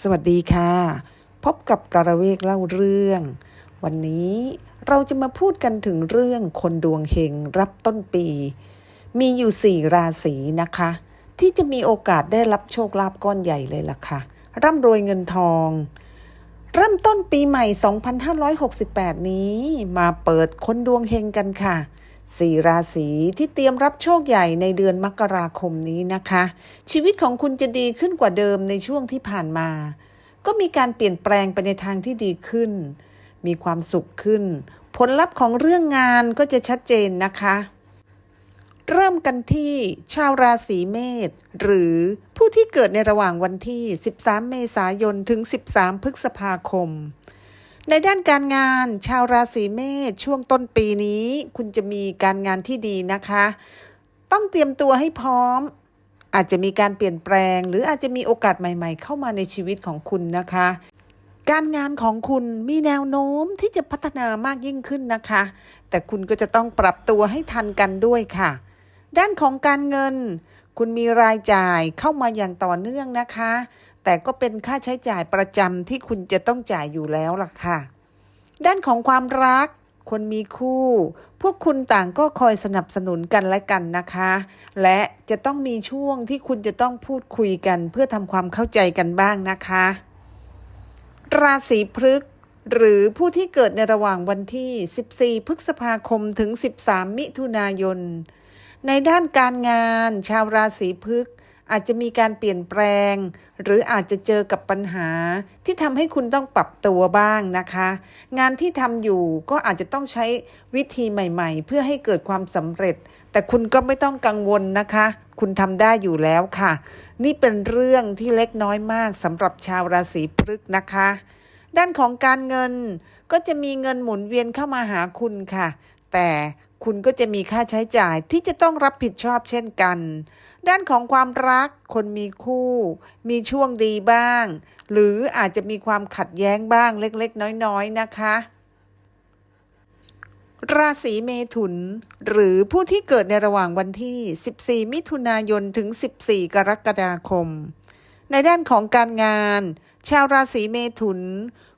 สวัสดีค่ะ พบกับการะเวกเล่าเรื่อง วันนี้เราจะมาพูดกันถึงเรื่องคนดวงเฮงรับต้นปี มีอยู่สี่ราศีนะคะ ที่จะมีโอกาสได้รับโชคลาภก้อนใหญ่เลยล่ะค่ะ ร่ำรวยเงินทอง เริ่มต้นปีใหม่ 2568 นี้มาเปิดคนดวงเฮงกันค่ะ สี่ราศีที่เตรียมรับโชคใหญ่ในเดือนมกราคมนี้นะคะ ชีวิตของคุณจะดีขึ้นกว่าเดิมในช่วงที่ผ่านมา ก็มีการเปลี่ยนแปลงไปในทางที่ดีขึ้น มีความสุขขึ้น ผลลัพธ์ของเรื่องงานก็จะชัดเจนนะคะ เริ่มกันที่ชาวราศีเมษหรือผู้ที่เกิดในระหว่างวันที่ 13 เมษายนถึง 13 พฤษภาคม ในด้านการงานชาวราศีเมษช่วงต้นปีนี้ คุณจะมีการงานที่ดีนะคะ ต้องเตรียมตัวให้พร้อม อาจจะมีการเปลี่ยนแปลง หรืออาจจะมีโอกาสใหม่ ๆ เข้ามาในชีวิตของคุณนะคะ การงานของคุณมีแนวโน้มที่จะพัฒนามากยิ่งขึ้นนะคะ แต่คุณก็จะต้องปรับตัวให้ทันกันด้วยค่ะ ด้านของการเงิน คุณมีรายจ่ายเข้ามาอย่างต่อเนื่องนะคะ แต่ก็เป็นค่าใช้จ่ายประจำที่คุณจะต้องจ่ายอยู่แล้วล่ะค่ะ ด้านของความรัก คนมีคู่ พวกคุณต่างก็คอยสนับสนุนกันและกันนะคะ และจะต้องมีช่วงที่คุณจะต้องพูดคุยกัน เพื่อทำความเข้าใจกันบ้างนะคะ ราศีพฤกษ์หรือผู้ที่เกิดในระหว่างวันที่ 14 พฤษภาคม ถึง 13 มิถุนายน ในด้านการงาน ชาวราศีพฤกษ์ อาจจะมีการเปลี่ยนแปลง หรืออาจจะเจอกับปัญหาที่ทำให้คุณต้องปรับตัวบ้างนะคะ งานที่ทำอยู่ก็อาจจะต้องใช้วิธีใหม่ ๆ เพื่อให้เกิดความสำเร็จ แต่คุณก็ไม่ต้องกังวลนะคะ คุณทำได้อยู่แล้วค่ะ นี่เป็นเรื่องที่เล็กน้อยมากสำหรับชาวราศีพฤกษ์นะคะ ด้านของการเงินก็จะมีเงินหมุนเวียนเข้ามาหาคุณค่ะ แต่คุณก็จะมีค่าใช้จ่ายที่จะต้องรับผิดชอบเช่นกัน ด้านของความรักคนมีคู่ มีช่วงดีบ้าง หรืออาจจะมีความขัดแย้งบ้างเล็กๆ น้อยๆ นะคะ ราศีเมถุน หรือผู้ที่เกิดในระหว่างวันที่ 14 มิถุนายนถึง 14 กรกฎาคม ในด้านของการงาน ชาวราศีเมถุน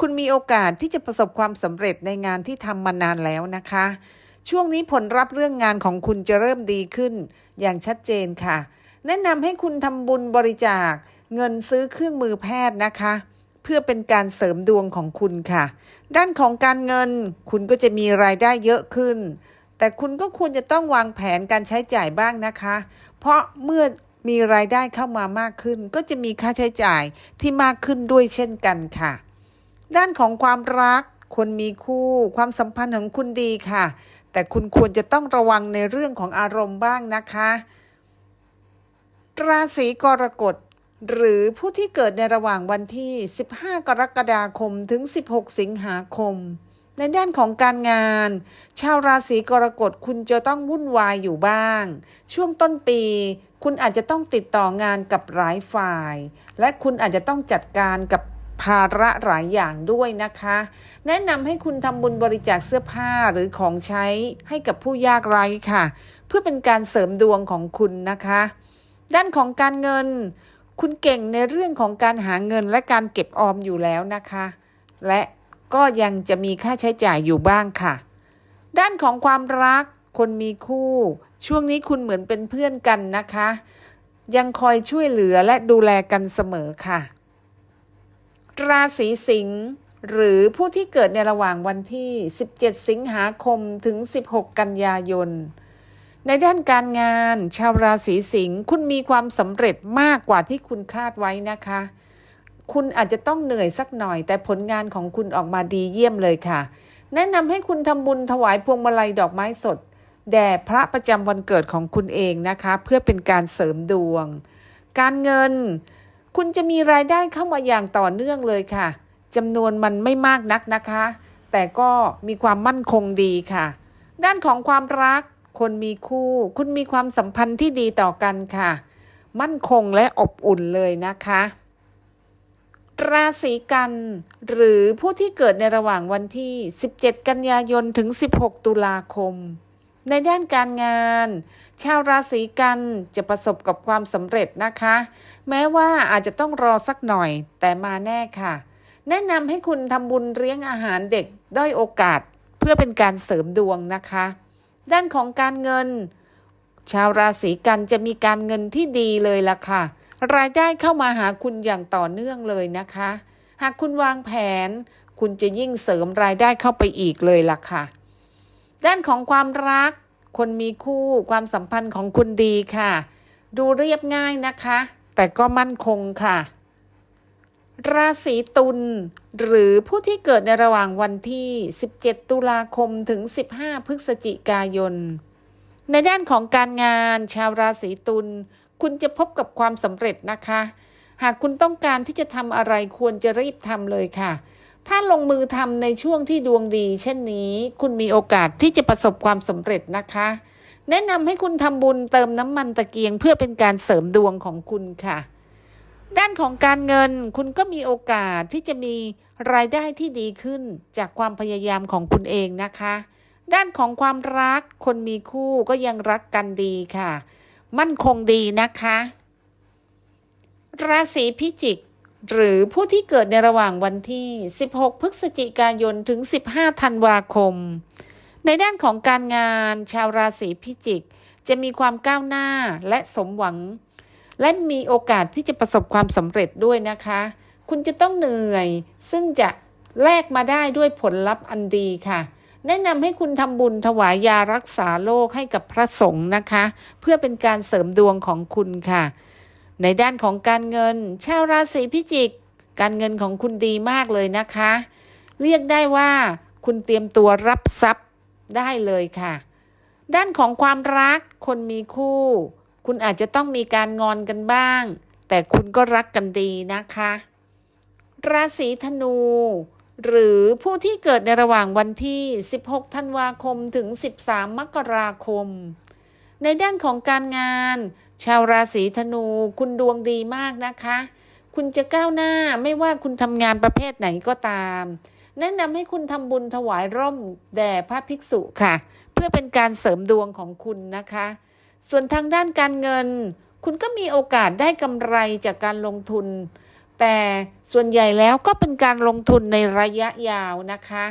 คุณมีโอกาสที่จะประสบความสำเร็จในงานที่ทำมานานแล้วนะคะ ช่วงนี้ผลลัพธ์เรื่องงานของคุณจะเริ่มดีขึ้น อย่างชัดเจนค่ะ แนะนำให้คุณทำบุญบริจาคเงินซื้อเครื่องมือแพทย์นะคะ เพื่อเป็นการเสริมดวงของคุณค่ะ ด้านของการเงินคุณก็จะมีรายได้เยอะขึ้น แต่คุณก็ควรจะต้องวางแผนการใช้จ่ายบ้างนะคะ เพราะเมื่อมีรายได้เข้ามามากขึ้น ก็จะมีค่าใช้จ่ายที่มากขึ้นด้วยเช่นกันค่ะ ด้านของความรักคนมีคู่ ความสัมพันธ์ของคุณดีค่ะ แต่คุณควรจะต้องระวังในเรื่องของอารมณ์บ้างนะคะ ราศีกรกฎหรือผู้ที่เกิดในระหว่างวันที่ 15 กรกฎาคมถึง 16 สิงหาคม ในด้านของการงาน ชาวราศีกรกฎคุณจะต้องวุ่นวายอยู่บ้าง ช่วงต้นปี คุณอาจจะต้องติดต่องานกับหลายฝ่าย และคุณอาจจะต้องจัดการกับ ภาระหลายอย่างด้วยนะคะ แนะนำให้คุณทำบุญบริจาคเสื้อผ้าหรือของใช้ให้กับผู้ยากไร้ค่ะ เพื่อเป็นการเสริมดวงของคุณนะคะ ด้านของการเงิน คุณเก่งในเรื่องของการหาเงินและการเก็บออมอยู่แล้วนะคะ และก็ยังจะมีค่าใช้จ่ายอยู่บ้างค่ะ ด้านของความรักคนมีคู่ ช่วงนี้คุณเหมือนเป็นเพื่อนกันนะคะ ยังคอยช่วยเหลือและดูแลกันเสมอค่ะ ราศีสิงห์หรือผู้ที่เกิดในระหว่างวันที่ 17 สิงหาคมถึง 16 กันยายน ในด้านการงาน ชาวราศีสิงห์คุณมีความสำเร็จมากกว่าที่คุณคาดไว้นะคะ คุณอาจจะต้องเหนื่อยสักหน่อย แต่ผลงานของคุณออกมาดีเยี่ยมเลยค่ะ แนะนำให้คุณทำบุญถวายพวงมาลัยดอกไม้สด แด่พระประจำวันเกิดของคุณเองนะคะ เพื่อเป็นการเสริมดวง การเงิน คุณจะมีรายได้เข้ามาอย่างต่อเนื่องเลยค่ะจำนวนมันไม่มากนักนะคะ แต่ก็มีความมั่นคงดีค่ะ ด้านของความรัก คนมีคู่ คุณมีความสัมพันธ์ที่ดีต่อกันค่ะ มั่นคงและอบอุ่นเลยนะคะราศีกัน หรือผู้ที่เกิดในระหว่างวันที่ 17 กันยายน ถึง 16 ตุลาคม ในด้านการงาน ชาวราศีกันจะประสบกับความสำเร็จนะคะ แม้ว่าอาจจะต้องรอสักหน่อยแต่มาแน่ค่ะ แนะนำให้คุณทำบุญเลี้ยงอาหารเด็กด้อยโอกาสเพื่อเป็นการเสริมดวงนะคะ ด้านของการเงิน ชาวราศีกันจะมีการเงินที่ดีเลยล่ะค่ะ รายได้เข้ามาหาคุณอย่างต่อเนื่องเลยนะคะ หากคุณวางแผน คุณจะยิ่งเสริมรายได้เข้าไปอีกเลยล่ะค่ะ ด้านของความรัก คนมีคู่ความสัมพันธ์ของคุณดีค่ะ ดูเรียบง่ายนะคะ แต่ก็มั่นคงค่ะ ราศีตุลหรือผู้ที่เกิดในระหว่างวันที่ 17 ตุลาคมถึง 15 พฤศจิกายน ในด้านของการงานชาวราศีตุลคุณจะพบกับความสำเร็จนะคะ หากคุณต้องการที่จะทำอะไรควรจะรีบทำเลยค่ะ ถ้าลงมือทำในช่วงที่ดวงดี เช่นนี้ คุณมีโอกาสที่จะประสบความสำเร็จนะคะ แนะนำให้คุณทำบุญเติมน้ำมันตะเกียง เพื่อเป็นการเสริมดวงของคุณค่ะ ด้านของการเงินคุณก็มีโอกาสที่จะมีรายได้ที่ดีขึ้นจากความพยายามของคุณเองนะคะ ด้านของความรักคนมีคู่ก็ยังรักกันดีค่ะ มั่นคงดีนะคะ ราศีพิจิก หรือผู้ที่เกิดในระหว่างวันที่ 16 พฤศจิกายน ถึง 15 ธันวาคม ในด้านของการงานชาวราศีพิจิก จะมีความก้าวหน้าและสมหวัง และมีโอกาสที่จะประสบความสำเร็จด้วยนะคะ คุณจะต้องเหนื่อย ซึ่งจะแลกมาได้ด้วยผลลัพธ์อันดีค่ะ แนะนำให้คุณทำบุญถวายยารักษาโรคให้กับพระสงฆ์นะคะ เพื่อเป็นการเสริมดวงของคุณค่ะ ในด้านของการเงิน ชาวราศีพิจิก การเงินของคุณดีมากเลยนะคะ เรียกได้ว่าคุณเตรียมตัวรับทรัพย์ได้เลยค่ะ ด้านของความรักคนมีคู่ คุณอาจจะต้องมีการงอนกันบ้าง แต่คุณก็รักกันดีนะคะ ราศีธนู หรือผู้ที่เกิดในระหว่างวันที่ 16 ธันวาคมถึง 13 มกราคม ในด้านของการงาน ชาวราศีธนู คุณดวงดีมากนะคะ คุณจะก้าวหน้าไม่ว่าคุณทำงานประเภทไหนก็ตาม แนะนำให้คุณทำบุญถวายร่มแด่พระภิกษุค่ะ เพื่อเป็นการเสริมดวงของคุณนะคะ ส่วนทางด้านการเงิน คุณก็มีโอกาสได้กำไรจากการลงทุน แต่ส่วนใหญ่แล้วก็เป็นการลงทุนในระยะยาวนะคะ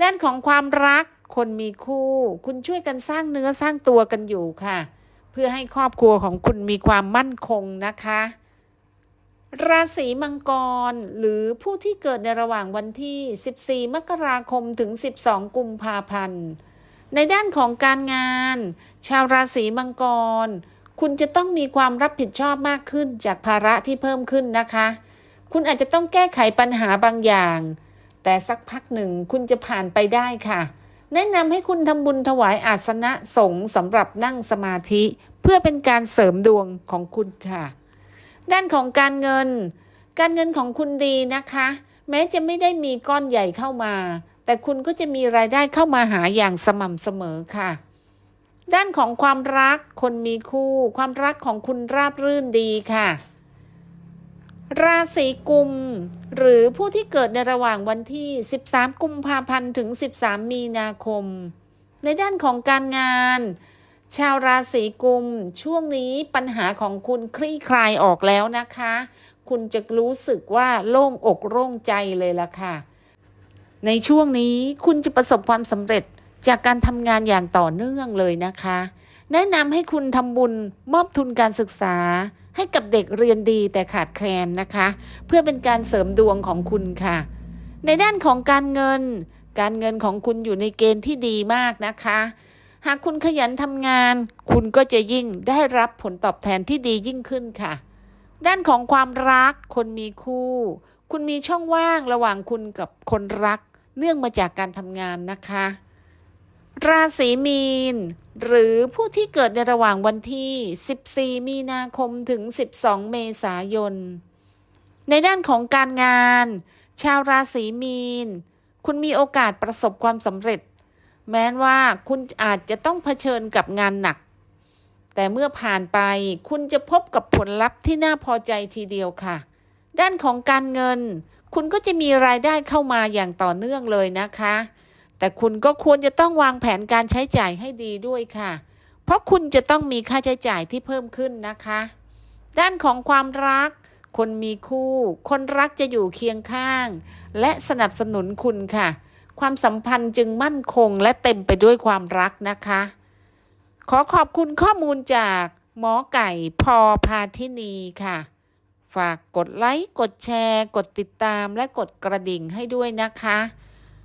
ด้านของความรักคนมีคู่ คุณช่วยกันสร้างเนื้อสร้างตัวกันอยู่ค่ะ เพื่อให้ครอบครัวของคุณมีความมั่นคงนะคะ ราศีมังกรหรือผู้ที่เกิดในระหว่างวันที่ 14 มกราคมถึง 12 กุมภาพันธ์ ในด้านของการงาน ชาวราศีมังกร คุณจะต้องมีความรับผิดชอบมากขึ้นจากภาระที่เพิ่มขึ้นนะคะ คุณอาจจะต้องแก้ไขปัญหาบางอย่าง แต่สักพักหนึ่งคุณจะผ่านไปได้ค่ะ แนะนำให้คุณทำบุญถวายอาสนะสงฆ์สำหรับนั่งสมาธิ เพื่อเป็นการเสริมดวงของคุณค่ะ ด้านของการเงิน การเงินของคุณดีนะคะ แม้จะไม่ได้มีก้อนใหญ่เข้ามา แต่คุณก็จะมีรายได้เข้ามาหาอย่างสม่ำเสมอค่ะ ด้านของความรักคนมีคู่ ความรักของคุณราบรื่นดีค่ะ ราศีกุม หรือผู้ที่เกิดในระหว่างวันที่ 13 กุมภาพันธ์ ถึง 13 มีนาคม ในด้านของการงาน ชาวราศีกุม ช่วงนี้ปัญหาของคุณคลี่คลายออกแล้วนะคะ คุณจะรู้สึกว่าโล่งอกโล่งใจเลยล่ะค่ะ ในช่วงนี้คุณจะประสบความสำเร็จจากการทำงานอย่างต่อเนื่องเลยนะคะ แนะนำให้คุณทำบุญมอบทุนการศึกษา ให้กับเด็กเรียนดีแต่ขาดแคลนนะคะ เพื่อเป็นการเสริมดวงของคุณค่ะ ในด้านของการเงิน การเงินของคุณอยู่ในเกณฑ์ที่ดีมากนะคะ หากคุณขยันทำงาน คุณก็จะยิ่งได้รับผลตอบแทนที่ดียิ่งขึ้นค่ะ ด้านของความรักคนมีคู่ คุณมีช่องว่างระหว่างคุณกับคนรัก เนื่องมาจากการทำงานนะคะ ราศีมีน หรือผู้ที่เกิดในระหว่างวันที่ 14 มีนาคมถึง 12 เมษายน ในด้านของการงาน ชาวราศีมีน คุณมีโอกาสประสบความสำเร็จ แม้ว่าคุณอาจจะต้องเผชิญกับงานหนัก แต่เมื่อผ่านไปคุณจะพบกับผลลัพธ์ที่น่าพอใจทีเดียวค่ะ ด้านของการเงิน คุณก็จะมีรายได้เข้ามาอย่างต่อเนื่องเลยนะคะ แต่คุณก็ควรจะต้องวางแผนการใช้จ่ายให้ดีด้วยค่ะ เพราะคุณจะต้องมีค่าใช้จ่ายที่เพิ่มขึ้นนะคะ ด้านของความรัก คนมีคู่ คนรักจะอยู่เคียงข้าง และสนับสนุนคุณค่ะ ความสัมพันธ์จึงมั่นคงและเต็มไปด้วยความรักนะคะ ขอขอบคุณข้อมูลจากหมอไก่พอพาทินีค่ะ ฝากกดไลค์ กดแชร์ กดติดตามและกดกระดิ่งให้ด้วยนะคะ